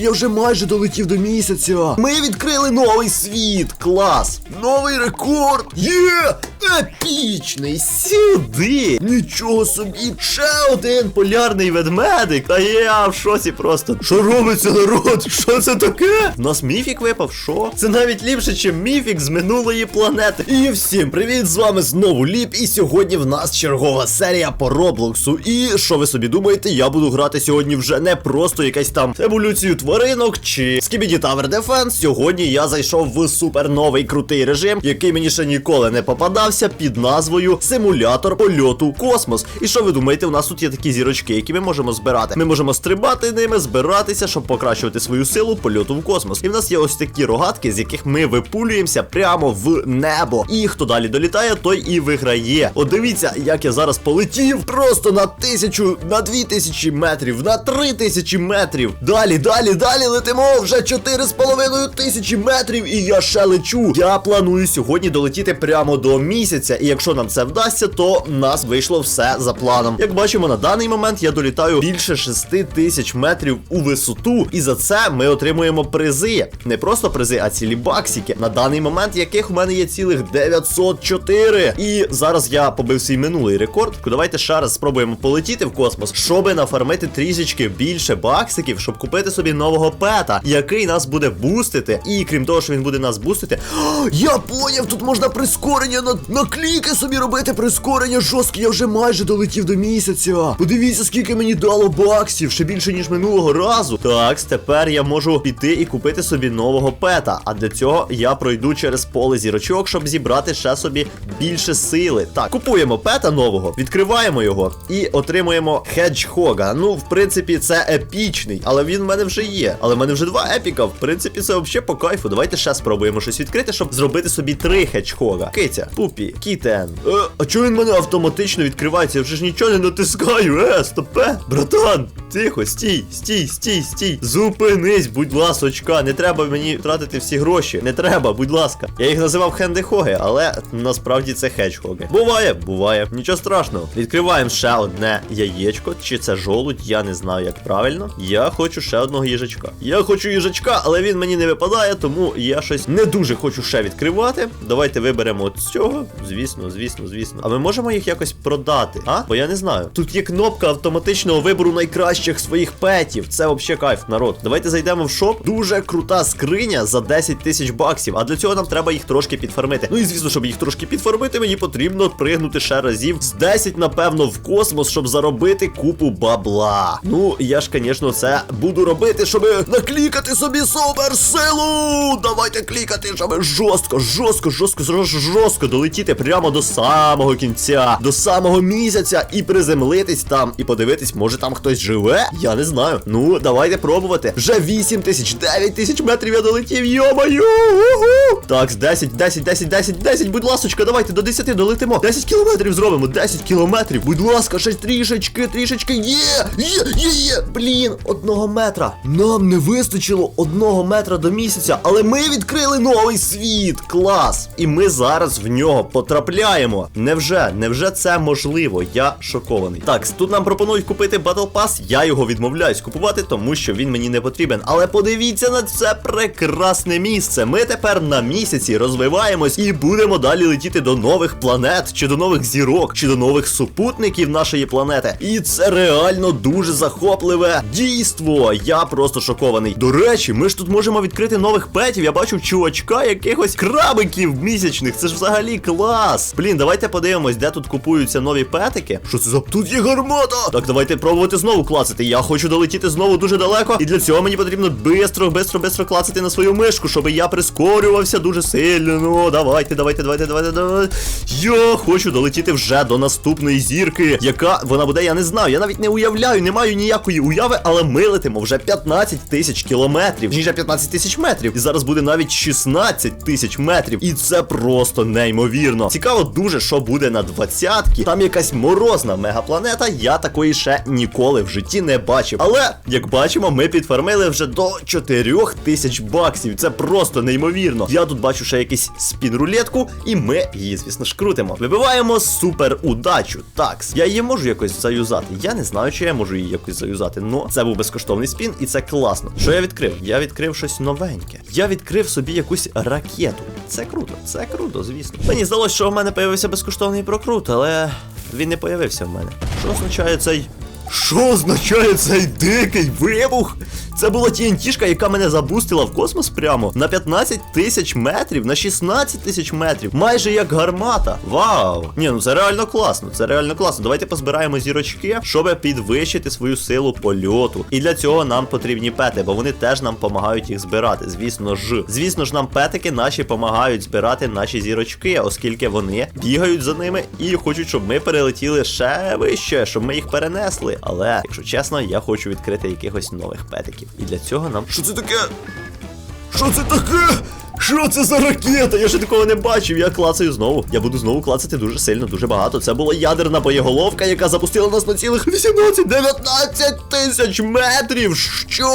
я вже майже долетів до місяця. Ми відкрили новий світ. Клас! Новий рекорд! Є! Епічний! Сюди! Нічого собі! Ще один полярний ведмедик! Та я в шоці просто. Що робиться, народ? Що це таке? У нас міфік випав, що? Це навіть ліпше, ніж міфік з минулої планети. І всім привіт! З вами знову Ліп. І сьогодні в нас чергова серія по Роблоксу. І що ви собі думаєте, я буду грати сьогодні вже не просто якась там еволюцію тваринок чи Skibidi Tower Defense. Сьогодні я зайшов в супер новий крутий режим, який мені ще ніколи не попадався, під назвою Симулятор польоту в космос. І що ви думаєте, у нас тут є такі зірочки, які ми можемо збирати. Ми можемо стрибати ними, збиратися, щоб покращувати свою силу польоту в космос. І в нас є ось такі рогатки, з яких ми випулюємося прямо в небо. І хто далі долітає, той і виграє. От дивіться, як я зараз полетів просто на тисячу, на дві тисячі метрів, на три тисячі метрів. Далі, далі, далі летимо вже чотири з половиною тисячі метрів, і я ще лечу. Я планую сьогодні долетіти прямо до місяця. І якщо нам це вдасться, то нас вийшло все за планом. Як бачимо, на даний момент я долітаю більше 6 тисяч метрів у висоту. І за це ми отримуємо призи. Не просто призи, а цілі баксики. На даний момент яких у мене є цілих 904. І зараз я побив свій минулий рекорд. Давайте ще раз спробуємо полетіти в космос, щоби нафармити трішечки більше баксиків, щоб купити собі нового пета, який нас буде бустити. І крім того, що він буде нас бустити. О, я поняв, тут можна прискорення на, на кліки собі робити. Прискорення жорстке, я вже майже долетів до місяця. Подивіться, скільки мені дало баксів, ще більше, ніж минулого разу. Так, тепер я можу піти і купити собі нового пета. А для цього я пройду через поле зірочок, щоб зібрати ще собі більше сили. Так, купуємо пета нового, відкриваємо його і отримуємо хеджхога. Ну, в принципі, це епічний, але він в мене вже є. Але в мене вже два епіка. В принципі, це взагалі по кайфу. Давайте ще спробуємо щось відкрити, щоб зробити собі три хеджхога. Киця, пупі, кітен. Е, а чого він мене автоматично відкривається? Я вже ж нічого не натискаю. Е, стопе. Братан, тихо, стій, стій, стій, стій. Зупинись, будь ласочка. Не треба мені тратити всі гроші. Не треба, будь ласка. Я їх називав хендехоги, але насправді це хеджхоги. Буває, буває. Нічого страшного. Відкриваємо ще одне яєчко. Чи це жолудь, я не знаю, як правильно. Я хочу ще одного їжачка. Я хочу їжачка, але він мені не випадає, тому я щось не дуже хочу ще відкривати. Давайте виберемо от цього. Звісно, звісно, звісно. А ми можемо їх якось продати, а? Бо я не знаю. Тут є кнопка автоматичного вибору найкращих своїх петів. Це взагалі кайф, народ. Давайте зайдемо в шоп. Дуже крута скриня за 10 тисяч баксів. А для цього нам треба їх трошки підфармити. Ну і звісно, щоб їх трошки підфармити, мені потрібно пригнути ще разів з 10, напевно, в космос, щоб заробити купу бабла. Ну, я ж, звісно, це буду робити, щоб наклікати собі суперсилу. Давайте клікати, щоб жорстко, жорстко, жорстко, жорстко, долетіти прямо до самого кінця, до самого місяця і приземлитись там, і подивитись, може там хтось живе? Я не знаю. Ну, давайте пробувати. Вже 8 тисяч, 9 тисяч метрів я долетів, йомаю! Так, 10, 10, 10, 10, 10, будь ласочка, давайте до 10 долетимо. 10 кілометрів зробимо, 10 кілометрів. Будь ласка, ще трішечки, трішечки. Є! Є, є, є! Блін, одного метра. Нам не вистачило одного метра до місяця, але ми відкрили новий світ. Клас! І ми зараз в нього потрапляємо. Невже, невже це можливо? Я шокований. Так, тут нам пропонують купити Battle Pass. Я його відмовляюсь купувати, тому що він мені не потрібен. Але подивіться на це прекрасне місце. Ми тепер на місяці розвиваємось і будемо далі летіти до нових планет, чи до нових зірок, чи до нових супутників нашої планети. І це реально дуже захопливе дійство. Я просто шокований. До речі, ми ж тут можемо відкрити нових петів. Я бачу чувачка, якихось крабиків місячних. Це ж взагалі клас. Блін, давайте подивимось, де тут купуються нові петики. Що це за тут є гармата? Так, давайте пробувати знову клацати. Я хочу долетіти знову дуже далеко. І для цього мені потрібно бистро, бистро, бистро клацати на свою мишку, щоб я прискорювався дуже сильно. Ну, давайте, давайте, давайте, давайте, давайте. Я хочу долетіти вже до наступної зірки. Яка вона буде, я не знаю. Я навіть не уявляю, не маю ніякої уяви, але ми летимо вже 15 тисяч кілометрів. Ніже 15 тисяч метрів. І зараз буде навіть 16 тисяч метрів. І це просто неймовірно. Цікаво дуже, що буде на двадцятки. Там якась морозна мегапланета. Я такої ще ніколи в житті не бачив. Але, як бачимо, ми підфармили вже до 4 тисяч баксів. Це просто неймовірно. Я тут бачу ще якийсь спін-рулетку, і ми її, звісно ж, крутимо. Вибиваємо супер удачу. Так, я її можу якось заюзати. Я не знаю, чи я можу її якось заюзати. Но це був безкоштовний спін, і це класно. Що я відкрив? Я відкрив щось новеньке. Я відкрив собі якусь ракету. Це круто, це круто, звісно. Мені здалося, що в мене появився безкоштовний прокрут, але він не появився в мене. Що означає цей. Що означає цей дикий вибух? Це була TNT-шка, яка мене забустила в космос прямо на 15 тисяч метрів, на 16 тисяч метрів, майже як гармата. Вау! Ні, ну це реально класно, це реально класно. Давайте позбираємо зірочки, щоб підвищити свою силу польоту. І для цього нам потрібні пети, бо вони теж нам допомагають їх збирати. Звісно ж, звісно ж, нам петики наші допомагають збирати наші зірочки, оскільки вони бігають за ними і хочуть, щоб ми перелетіли ще вище, щоб ми їх перенесли. Але, якщо чесно, я хочу відкрити якихось нових петиків. І для цього нам. Що це таке? Що це таке? Що це за ракета? Я ще такого не бачив. Я клацаю знову. Я буду знову клацати дуже сильно, дуже багато. Це була ядерна боєголовка, яка запустила нас на цілих 18-19 тисяч метрів. Що?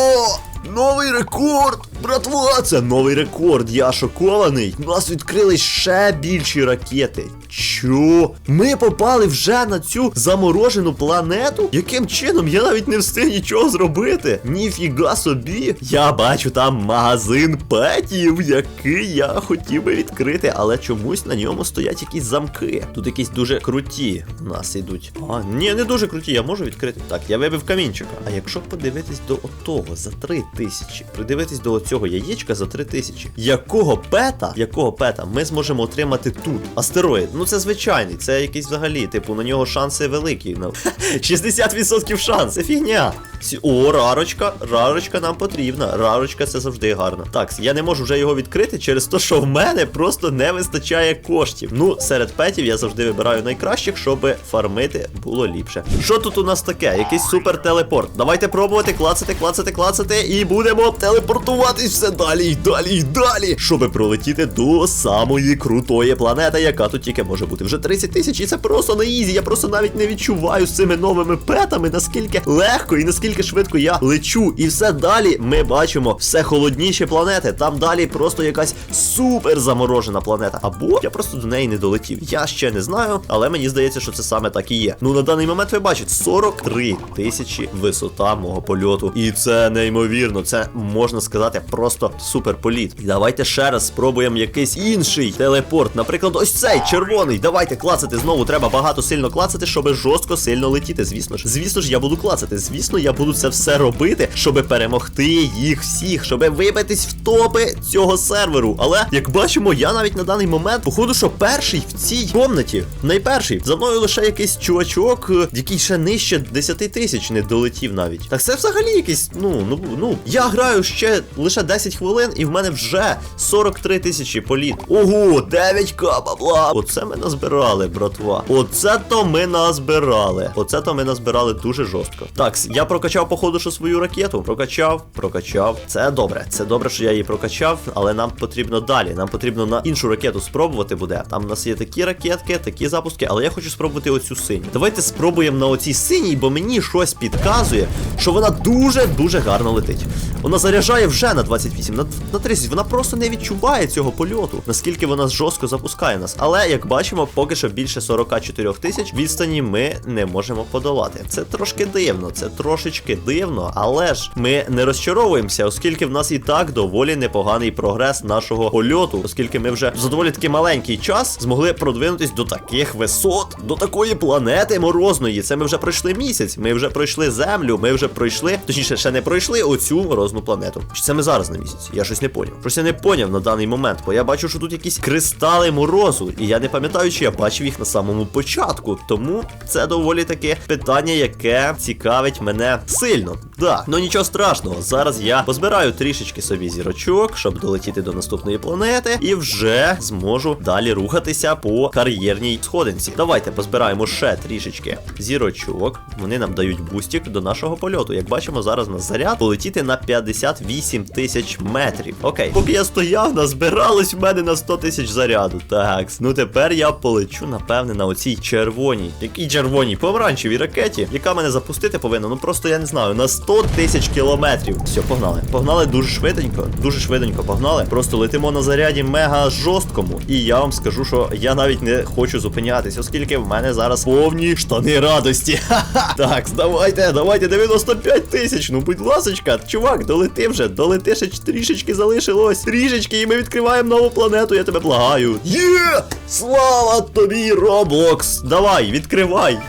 Новий рекорд! Братва, це новий рекорд. Я шокований. У нас відкрились ще більші ракети. Що? Ми попали вже на цю заморожену планету? Яким чином? Я навіть не встиг нічого зробити. Ніфіга собі. Я бачу там магазин петів, який я хотів би відкрити, але чомусь на ньому стоять якісь замки. Тут якісь дуже круті у нас ідуть. А, ні, не дуже круті, я можу відкрити. Так, я вибив камінчика. А якщо подивитись до отого за три тисячі, придивитись до оцього яєчка за три тисячі, якого пета, якого пета ми зможемо отримати тут? Астероїд. Ну це звичайний, це якийсь взагалі, типу, на нього шанси великі. Ну, 60% шанс, це фігня. О, рарочка, рарочка нам потрібна. Рарочка це завжди гарно. Так, я не можу вже його відкрити через те, що в мене просто не вистачає коштів. Ну, серед петів я завжди вибираю найкращих, щоб фармити було ліпше. Що тут у нас таке? Якийсь супер телепорт. Давайте пробувати клацати, клацати, клацати, і будемо телепортуватись все далі і далі і далі, щоб пролетіти до самої крутої планети, яка тут тільки може бути. Вже 30 тисяч, і це просто на ізі. Я просто навіть не відчуваю з цими новими петами, наскільки легко і наскільки швидко я лечу. І все далі ми бачимо все холодніші планети. Там далі просто якась супер заморожена планета. Або я просто до неї не долетів. Я ще не знаю, але мені здається, що це саме так і є. Ну на даний момент ви бачите 43 тисячі висота мого польоту. І це неймовірно. Це можна сказати просто супер політ. І давайте ще раз спробуємо якийсь інший телепорт. Наприклад, ось цей червоний. Давайте клацати знову. Треба багато сильно клацати, щоб жорстко сильно летіти. Звісно ж, звісно ж, я буду клацати. Звісно, я буду це все робити, щоб перемогти їх всіх, щоб вибитись в топи цього серверу. Але як бачимо, я навіть на даний момент, походу, що перший в цій комнаті, найперший. За мною лише якийсь чувачок, е, який ще нижче 10 тисяч не долетів навіть. Так це взагалі якийсь, ну, ну, ну. Я граю ще лише 10 хвилин, і в мене вже 43 тисячі політ. Ого, 9к бабла. Оце ми назбирали, братва. Оце то ми назбирали. Оце то ми назбирали дуже жорстко. Так, я прокачав, походу, що свою ракету. Прокачав, прокачав. Це добре. Це добре, що я її прокачав, але нам потрібно далі. Нам потрібно на іншу ракету спробувати буде. Там у нас є такі ракетки, такі запуски, але я хочу спробувати оцю синю. Давайте спробуємо на оцій синій, бо мені щось підказує, що вона дуже-дуже гарно летить. Вона заряджає вже на 28, на, на 30. Вона просто не відчуває цього польоту, наскільки вона жорстко запускає нас. Але як бачимо, поки що більше 44 тисяч відстані ми не можемо подолати. Це трошки дивно, це трошечки дивно, але ж ми не розчаровуємося, оскільки в нас і так доволі непоганий прогрес нашого польоту, оскільки ми вже за доволі таки маленький час змогли продвинутись до таких висот, до такої планети морозної. Це ми вже пройшли місяць. Ми вже пройшли землю, ми вже пройшли, точніше, ще не пройшли оцю морозну планету. Чи це ми зараз на місяці? Я щось не поняв. Щось я не поняв на даний момент, бо я бачу, що тут якісь кристали морозу, і я не пам'ятаю, чи я бачив їх на самому початку. Тому це доволі таке питання, яке цікавить мене сильно. Да, ну нічого страшного. Зараз я позбираю трішечки собі зірочок, щоб долетіти до наступної планети, і вже зможу далі рухатися по кар'єрній сходинці. Давайте позбираємо ще трішечки зірочок. Вони нам дають бустик до нашого польоту. Як бачимо, зараз на заряд полетіти на 58 тисяч метрів. Окей, поки я стояв, назбиралось в мене на 100 тисяч заряду. Так, ну тепер я полечу, напевне, на оцій червоній. Якій червоній помаранчевій ракеті, яка мене запустити повинна. Ну просто я не знаю, на 100 тисяч кілометрів. Все, погнали. Погнали дуже швиденько, дуже швиденько погнали. Просто летимо на заряді мега жорсткому. І я вам скажу, що я навіть не хочу зупинятись, оскільки в мене зараз повні штани радості. Ха-ха. Так, давайте, давайте 95 тисяч. Ну, будь ласочка, чувак, долети вже, долети ще трішечки залишилось. Трішечки, і ми відкриваємо нову планету, я тебе благаю. Є! Слава тобі, Роблокс! Давай, відкривай!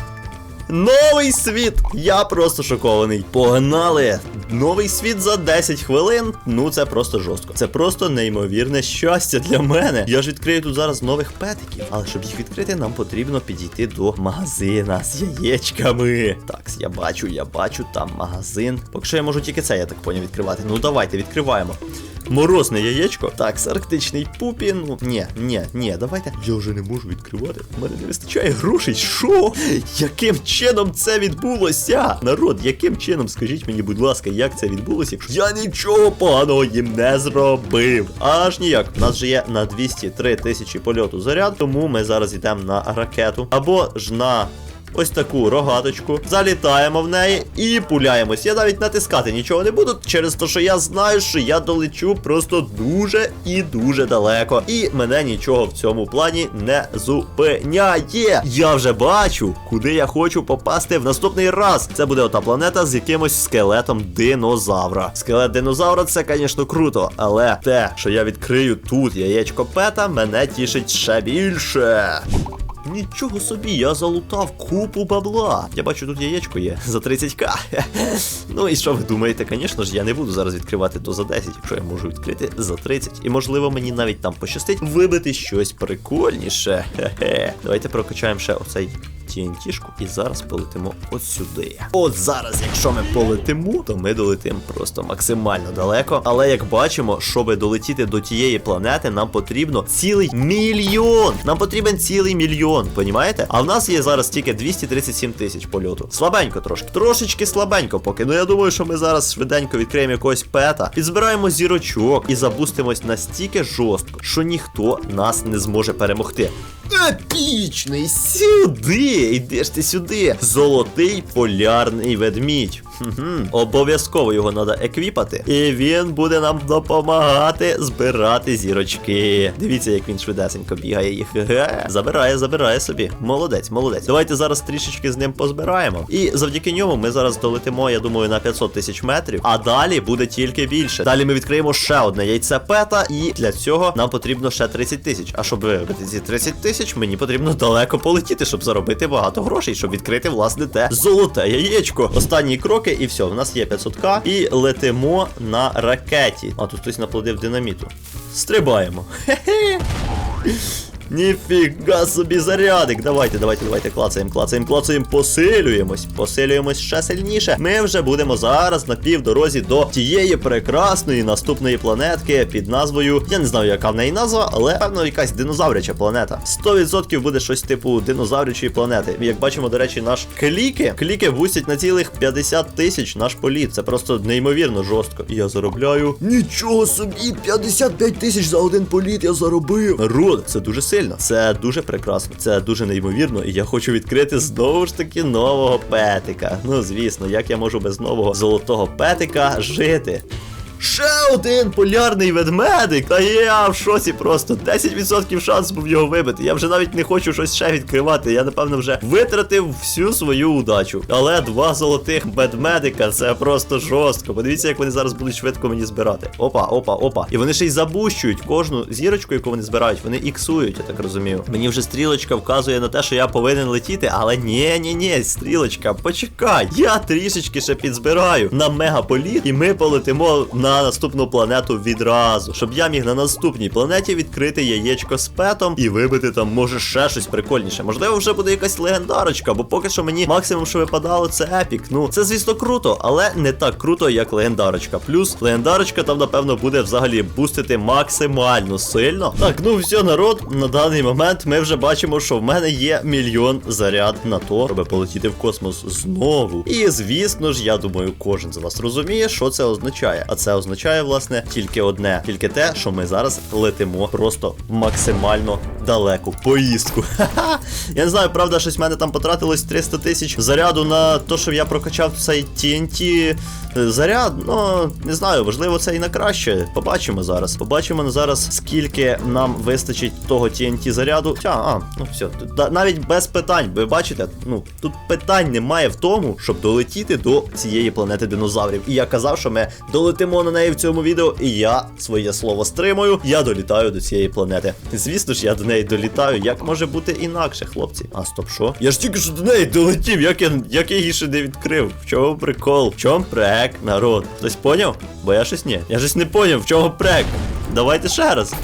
Новий світ! Я просто шокований. Погнали! Новий світ за 10 хвилин. Ну це просто жорстко. Це просто неймовірне щастя для мене. Я ж відкрию тут зараз нових петиків. Але щоб їх відкрити, нам потрібно підійти до магазина з яєчками. Так, я бачу, я бачу там магазин. Поки що я можу тільки це, я так поняв, відкривати. Ну давайте, відкриваємо. Морозне яєчко. Так, арктичний пупі. Ну, ні, ні, ні, давайте. Я вже не можу відкривати. У мене не вистачає грошей. Що? Яким чином це відбулося? Народ, яким чином? Скажіть мені, будь ласка, як це відбулося? якщо Я нічого поганого їм не зробив. Аж ніяк. У нас же є на 203 тисячі польоту заряд, тому ми зараз йдемо на ракету. Або ж на ось таку рогаточку, залітаємо в неї і пуляємось. Я навіть натискати нічого не буду, через те, що я знаю, що я долечу просто дуже і дуже далеко. І мене нічого в цьому плані не зупиняє. Я вже бачу, куди я хочу попасти в наступний раз. Це буде ота планета з якимось скелетом динозавра. Скелет динозавра це, звісно, круто, але те, що я відкрию тут яєчко пета, мене тішить ще більше. Нічого собі, я залутав купу бабла. Я бачу, тут яєчко є за 30к. ну і що ви думаєте? Звісно ж, я не буду зараз відкривати то за 10, якщо я можу відкрити за 30. І можливо мені навіть там пощастить вибити щось прикольніше. Давайте прокачаємо ще оцей. TNT-шку і зараз полетимо от сюди. От зараз, якщо ми полетимо, то ми долетимо просто максимально далеко. Але як бачимо, щоб долетіти до тієї планети, нам потрібно цілий мільйон. Нам потрібен цілий мільйон, понімаєте? А в нас є зараз тільки 237 тисяч польоту. Слабенько трошки. Трошечки слабенько поки. Ну я думаю, що ми зараз швиденько відкриємо якогось пета, підзбираємо зірочок і забустимось настільки жорстко, що ніхто нас не зможе перемогти. Епічний сюди! Йдеш ти сюди! Золотий полярний ведмідь. Хм-хм. Обов'язково його треба еквіпати. І він буде нам допомагати збирати зірочки. Дивіться, як він швидесенько бігає їх. Ге. Забирає, забирає собі. Молодець, молодець. Давайте зараз трішечки з ним позбираємо. І завдяки ньому ми зараз долетимо, я думаю, на 500 тисяч метрів. А далі буде тільки більше. Далі ми відкриємо ще одне яйце пета, і для цього нам потрібно ще 30 тисяч. А щоб вибити ці 30 тисяч, мені потрібно далеко полетіти, щоб заробити багато грошей, щоб відкрити, власне, те золоте яєчко. Останні кроки, і все, в нас є 500к. І летимо на ракеті. А тут хтось наплодив динаміту. Стрибаємо. Хе-хе. Ніфіга собі зарядик. Давайте, давайте, давайте клацаємо, клацаємо, клацаємо, посилюємось, посилюємось ще сильніше. Ми вже будемо зараз на півдорозі до тієї прекрасної наступної планетки під назвою. Я не знаю, яка в неї назва, але певно якась динозавряча планета. 100% буде щось типу динозаврячої планети. Як бачимо, до речі, наш кліки. Кліки бустять на цілих 50 тисяч наш політ. Це просто неймовірно жорстко. І я заробляю. Нічого собі, 55 тисяч за один політ я заробив. Народ, це дуже сильно. Це дуже прекрасно, це дуже неймовірно. І я хочу відкрити знову ж таки нового петика. Ну, звісно, як я можу без нового золотого петика жити. Ще один полярний ведмедик. Та я в шоці просто 10% шанс був його вибити. Я вже навіть не хочу щось ще відкривати. Я напевно вже витратив всю свою удачу. Але два золотих ведмедика це просто жорстко. Подивіться, як вони зараз будуть швидко мені збирати. Опа, опа, опа. І вони ще й забущують кожну зірочку, яку вони збирають. Вони іксують, я так розумію. Мені вже стрілочка вказує на те, що я повинен летіти, але ні, ні, ні, стрілочка, почекай. Я трішечки ще підзбираю на мегаполіт, і ми полетимо на наступну планету відразу, щоб я міг на наступній планеті відкрити яєчко з петом і вибити там, може, ще щось прикольніше. Можливо, вже буде якась легендарочка, бо поки що мені максимум, що випадало, це епік. Ну, це, звісно, круто, але не так круто, як легендарочка. Плюс легендарочка там, напевно, буде взагалі бустити максимально сильно. Так, ну все, народ, на даний момент ми вже бачимо, що в мене є мільйон заряд на то, щоб полетіти в космос знову. І звісно ж, я думаю, кожен з вас розуміє, що це означає. А це означає, власне, тільки одне, тільки те, що ми зараз летимо просто максимально далеку поїздку. Ха-ха. Я не знаю, правда, щось в мене там потратилось 300 тисяч заряду на те, що я прокачав цей TNT заряд. Ну, не знаю, можливо, це і на краще. Побачимо зараз. Побачимо зараз, скільки нам вистачить того TNT заряду. Тя, а, ну все, навіть без питань. Ви бачите, ну тут питань немає в тому, щоб долетіти до цієї планети динозаврів. І я казав, що ми долетимо на неї в цьому відео, і я своє слово стримую. Я долітаю до цієї планети. Звісно ж, я до неї долітаю. Як може бути інакше, хлопці? А стоп, що? Я ж тільки що до неї долетів, як я, як я її ще не відкрив. В чому прикол? В чому прек, народ? Хтось поняв? Бо я щось ні. Я щось не поняв, в чому прек. Давайте ще раз.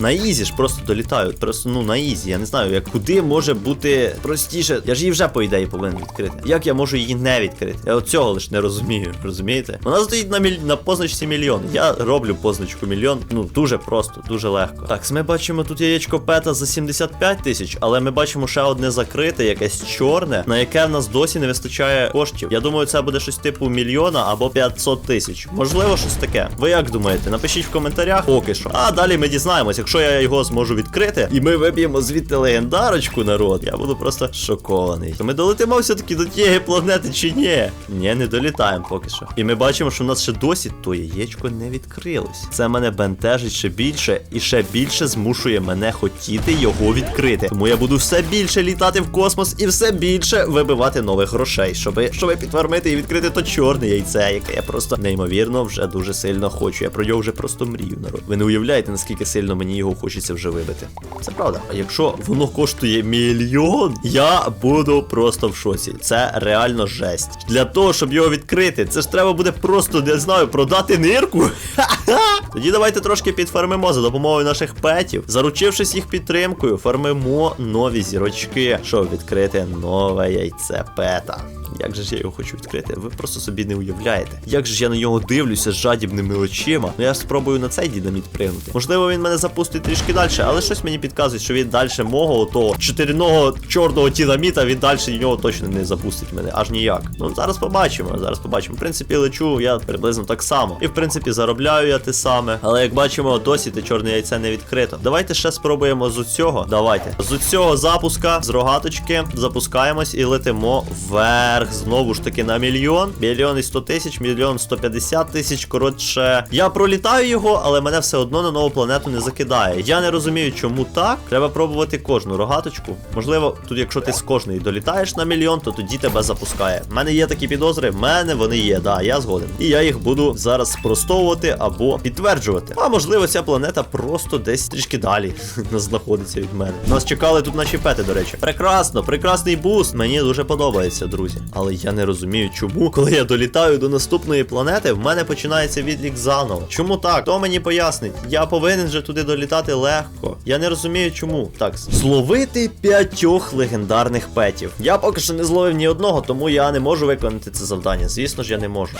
На ізі ж просто долітаю. Просто ну на ізі. Я не знаю, як куди може бути простіше. Я ж її вже по ідеї повинен відкрити. Як я можу її не відкрити? Я цього лиш не розумію. Розумієте? Вона стоїть на міль... на позначці мільйон. Я роблю позначку мільйон. Ну дуже просто, дуже легко. Так, ми бачимо тут яєчко пета за 75 тисяч, але ми бачимо ще одне закрите, якесь чорне, на яке в нас досі не вистачає коштів. Я думаю, це буде щось типу мільйона або 500 тисяч. Можливо, щось таке. Ви як думаєте? Напишіть в коментарях поки що. А далі ми дізнаємось, якщо я його зможу відкрити, і ми виб'ємо звідти легендарочку, народ. Я буду просто шокований. То ми долетимо все-таки до тієї планети чи ні? Ні, не долітаємо поки що. І ми бачимо, що в нас ще досі то яєчко не відкрилось. Це мене бентежить ще більше і ще більше змушує мене хотіти його відкрити. Тому я буду все більше літати в космос і все більше вибивати нових грошей, щоби, щоби підфармити і відкрити то чорне яйце, яке я просто неймовірно вже дуже сильно хочу. Я про нього вже просто мрію, народ. Ви не уявляєте, наскільки сильно мені його хочеться вже вибити. Це правда. А якщо воно коштує мільйон, я буду просто в шоці. Це реально жесть. Для того, щоб його відкрити, це ж треба буде просто, не знаю, продати нирку. Ха-ха! Тоді давайте трошки підфармимо за допомогою наших петів. Заручившись їх підтримкою, фармимо нові зірочки, щоб відкрити нове яйце пета. Як же ж я його хочу відкрити? Ви просто собі не уявляєте. Як же ж я на нього дивлюся з жадібними очима? Ну я спробую на цей динаміт пригнути. Можливо, він мене запустить трішки далі, але щось мені підказує, що він далі мого того чотириного чорного динаміта, він далі нього точно не запустить мене, аж ніяк. Ну зараз побачимо. Зараз побачимо. В принципі, лечу я приблизно так само. І в принципі заробляю я те саме. Але як бачимо, досі те чорне яйце не відкрито. Давайте ще спробуємо з цього. Давайте. З цього запуска з рогаточки запускаємось і летимо вверх. Знову ж таки на мільйон. Мільйон і 100 тисяч, мільйон 150 тисяч. Коротше, я пролітаю його, але мене все одно на нову планету не закидає. Я не розумію, чому так. Треба пробувати кожну рогаточку. Можливо, тут, якщо ти з кожної долітаєш на мільйон, то тоді тебе запускає. У мене є такі підозри, в мене вони є, да, я згоден. І я їх буду зараз спростовувати або підтверджувати. А можливо, ця планета просто десь трішки далі знаходиться від мене. Нас чекали тут наші пети, до речі. Прекрасно, прекрасний буст. Мені дуже подобається, друзі. Але я не розумію, чому, коли я долітаю до наступної планети, в мене починається відлік заново. Чому так? Хто мені пояснить? Я повинен же туди долітати легко. Я не розумію, чому. Так, зловити п'ятьох легендарних петів. Я поки що не зловив ні одного, тому я не можу виконати це завдання. Звісно ж, я не можу.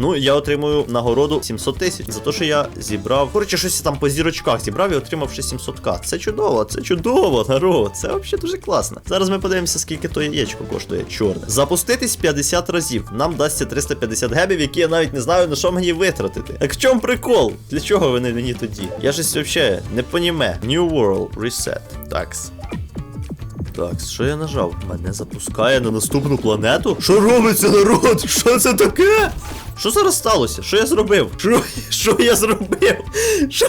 Ну, я отримую нагороду 700 тисяч за те, що я зібрав. Коротше, щось там по зірочках зібрав і отримав ще 700к. Це чудово, це чудово, народ. Це взагалі дуже класно. Зараз ми подивимося, скільки то яєчко коштує. Чорне. Запуститись 50 разів. Нам дасться 350 гебів, які я навіть не знаю, на що мені витратити. Так в чому прикол? Для чого вони мені тоді? Я щось взагалі не поніме. New World Reset. Такс. Так, що я нажав? Мене запускає на наступну планету? Що робиться, народ? Що це таке? Що зараз сталося? Що я зробив? Що, що я зробив? Що,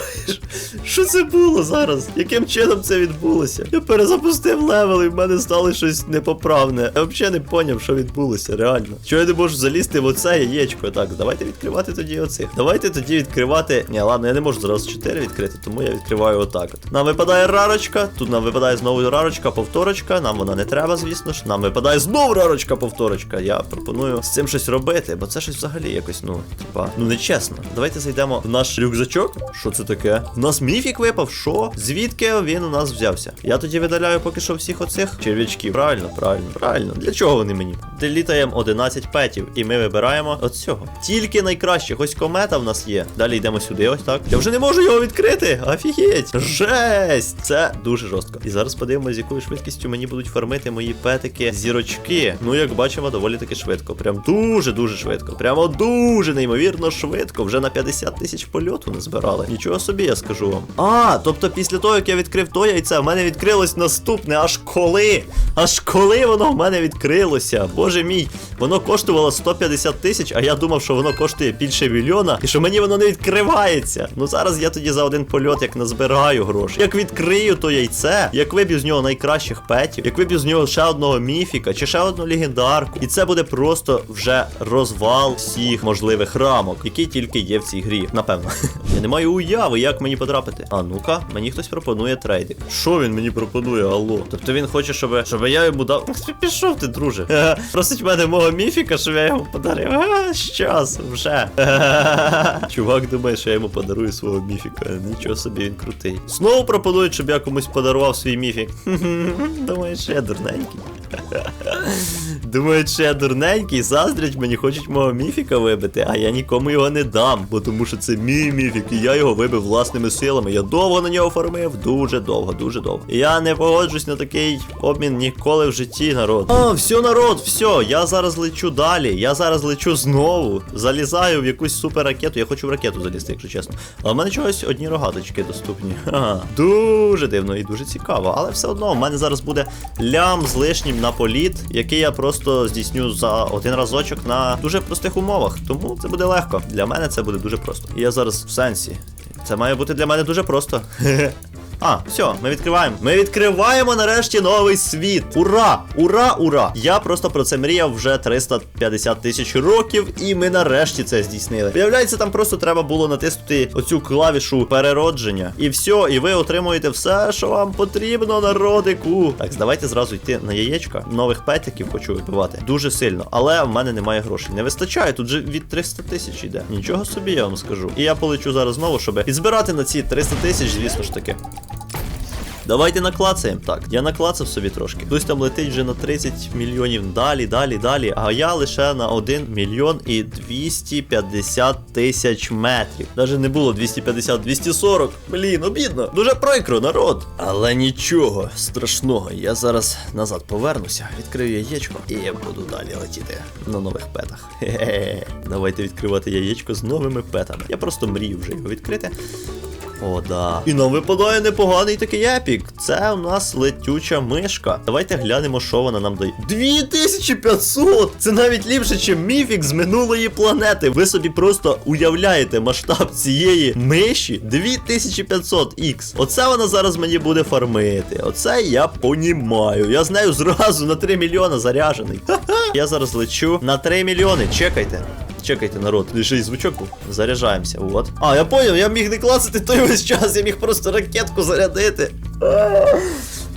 що це було зараз? Яким чином це відбулося? Я перезапустив левел і в мене стало щось непоправне. Я взагалі не поняв, що відбулося, реально. Що я не можу залізти в оце яєчко? Так, давайте відкривати тоді оцих. Давайте тоді відкривати. Ні, ладно, я не можу зараз 4 відкрити, тому я відкриваю отак от. Нам випадає рарочка, тут нам випадає знову рарочка, повторочка. Нам вона не треба, звісно ж. Нам випадає знову рарочка, повторочка. Я пропоную з цим щось робити, бо це щось взагалі якось, ну, типа, ну не чесно. Давайте зайдемо в наш рюкзачок. Що це таке? У нас міфік випав, що? Звідки він у нас взявся? Я тоді видаляю поки що всіх оцих черв'ячків. Правильно, правильно, правильно. Для чого вони мені? Делітаємо 11 петів, і ми вибираємо от цього. Тільки найкращих. Ось комета в нас є. Далі йдемо сюди, ось так. Я вже не можу його відкрити. Офігеть! Жесть! Це дуже жорстко. І зараз подивимося, з якою швидкістю мені будуть фармити мої петики зірочки. Ну, як бачимо, доволі таки швидко. Прям дуже-дуже швидко. Прямо дуже. Дуже неймовірно швидко. Вже на 50 тисяч польоту не збирали. Нічого собі, я скажу вам. А, тобто після того, як я відкрив то яйце, в мене відкрилось наступне. Аж коли? Аж коли воно в мене відкрилося? Боже мій, воно коштувало 150 тисяч, а я думав, що воно коштує більше мільйона, і що мені воно не відкривається. Ну зараз я тоді за один польот як назбираю гроші. Як відкрию то яйце, як виб'ю з нього найкращих петів, як виб'ю з нього ще одного міфіка чи ще одну легендарку. І це буде просто вже розвал всіх можливих рамок, які тільки є в цій грі. Напевно. Я не маю уяви, як мені потрапити. А ну-ка, мені хтось пропонує трейдик. Що він мені пропонує, алло? Тобто він хоче, щоб, щоб я йому дав. Пішов ти, друже. Просить мене мого міфіка, щоб я йому подарив. Щас, вже. Чувак думає, що я йому подарую свого міфіка. Нічого собі він крутий. Знову пропонують, щоб я комусь подарував свій міфік. Думаєш, я дурненький. Думають, що я дурненький, заздрять мені, хочуть мого міфіка вибити, а я нікому його не дам, бо тому що це мій міфік, і я його вибив власними силами. Я довго на нього фармив, дуже довго, дуже довго. І Я не погоджусь на такий обмін ніколи в житті, народ. А, все, народ, все, я зараз лечу далі. Я зараз лечу знову. Залізаю в якусь супер ракету. Я хочу в ракету залізти, якщо чесно. Але в мене чогось одні рогаточки доступні. Ха, дуже дивно і дуже цікаво. Але все одно, в мене зараз буде лям з лишнім на політ, який я просто здійсню за один разочок на дуже простих умовах. Тому це буде легко. Для мене це буде дуже просто. І я зараз в сенсі. Це має бути для мене дуже просто. А, все, ми відкриваємо. Ми відкриваємо нарешті новий світ. Ура! Ура, ура! Я просто про це мріяв вже 350 тисяч років, і ми нарешті це здійснили. Виявляється, там просто треба було натиснути оцю клавішу переродження. І все, і ви отримуєте все, що вам потрібно, народику. Так, давайте зразу йти на яєчка. Нових петиків хочу вибивати. Дуже сильно. Але в мене немає грошей. Не вистачає, тут же від 300 тисяч йде. Нічого собі, я вам скажу. І я полечу зараз знову, щоб підзбирати на ці 300 тисяч, звісно ж таки. Давайте наклацаємо. Так, я наклацав собі трошки. Хтось там летить вже на 30 мільйонів далі, далі, далі. А я лише на 1 мільйон і 250 тисяч метрів. Даже не було 250, 240. Блін, обідно. Дуже прикро, народ. Але нічого страшного. Я зараз назад повернуся, відкрию яєчко і я буду далі летіти на нових петах. Хе-хе. Давайте відкривати яєчко з новими петами. Я просто мрію вже його відкрити. О, да. І нам випадає непоганий такий епік. Це у нас летюча мишка. Давайте глянемо, що вона нам дає. 2500! Це навіть ліпше, ніж міфік з минулої планети. Ви собі просто уявляєте масштаб цієї миші 2500Х. Оце вона зараз мені буде фармити. Оце я понімаю. Я з нею зразу на 3 мільйона заряжений. Ха-ха. Я зараз лечу на 3 мільйони. Чекайте. Чекайте, народ, ще й звучок був. Заряджаємося, от. А, я поняв, я міг не класити той весь час, я міг просто ракетку зарядити.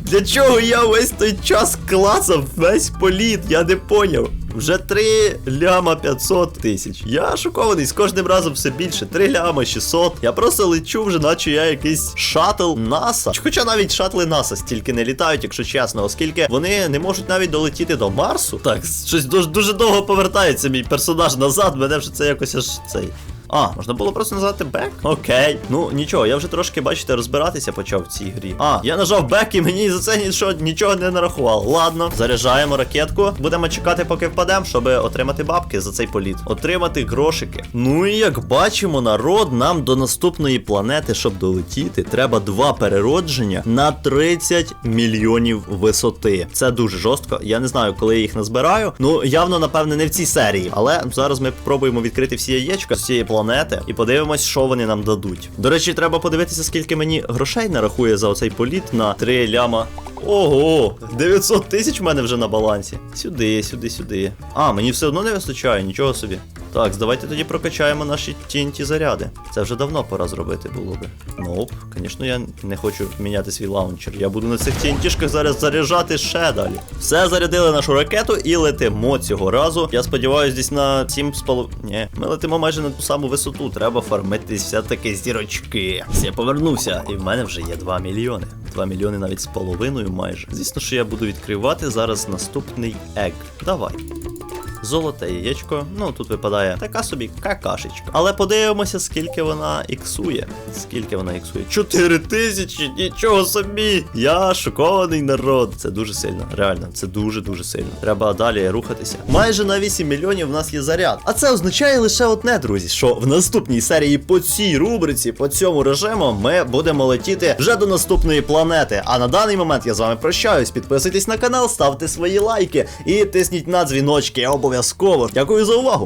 Для чого я весь той час клацав весь політ? Я не поняв. Вже 3 ляма 500 тисяч. Я шокований з кожним разом все більше. 3 ляма 600. Я просто лечу вже, наче я якийсь шатл НАСА. Хоча навіть шатли НАСА стільки не літають, якщо чесно, оскільки вони не можуть навіть долетіти до Марсу. Так, щось дуже, дуже довго повертається мій персонаж назад. Мене вже це якось аж цей. А, можна було просто назвати бек? Окей. Ну нічого, я вже трошки, бачите, розбиратися почав в цій грі. А, я нажав бек і мені за це нічого, нічого не нарахувало. Ладно, заряджаємо ракетку. Будемо чекати, поки впадемо, щоб отримати бабки за цей політ. Отримати грошики. Ну і як бачимо, народ, нам до наступної планети, щоб долетіти, треба два переродження на 30 мільйонів висоти. Це дуже жорстко. Я не знаю, коли я їх назбираю. Ну, явно, напевне, не в цій серії. Але зараз ми спробуємо відкрити всі яєчка з цієї планети і подивимось, що вони нам дадуть. До речі, треба подивитися, скільки мені грошей нарахує за оцей політ на 3 ляма. Ого, 900 тисяч в мене вже на балансі. Сюди, сюди, сюди. А, мені все одно не вистачає, нічого собі. Так, давайте тоді прокачаємо наші TNT заряди. Це вже давно пора зробити було би. Ноп, звісно, я не хочу міняти свій лаунчер. Я буду на цих TNT-шках зараз заряджати ще далі. Все, зарядили нашу ракету і летимо цього разу. Я сподіваюся, десь на 7,5... Ні, ми летимо майже на ту саму висоту. Треба фармитись все-таки зірочки. Я повернувся, і в мене вже є 2 мільйони. 2 мільйони навіть з половиною майже. Звісно, що я буду відкривати зараз наступний ег. Давай. Золоте яєчко. Ну тут випадає така собі какашечка. Але подивимося, скільки вона іксує. Скільки вона іксує? 4 тисячі, нічого собі! Я шокований народ. Це дуже сильно. Реально, це дуже дуже сильно. Треба далі рухатися. Майже на 8 мільйонів в нас є заряд. А це означає лише одне, друзі, що в наступній серії по цій рубриці, по цьому режиму, ми будемо летіти вже до наступної планети. А на даний момент я з вами прощаюсь. Підписуйтесь на канал, ставте свої лайки і тисніть на дзвіночки обов'язково. Дякую за увагу.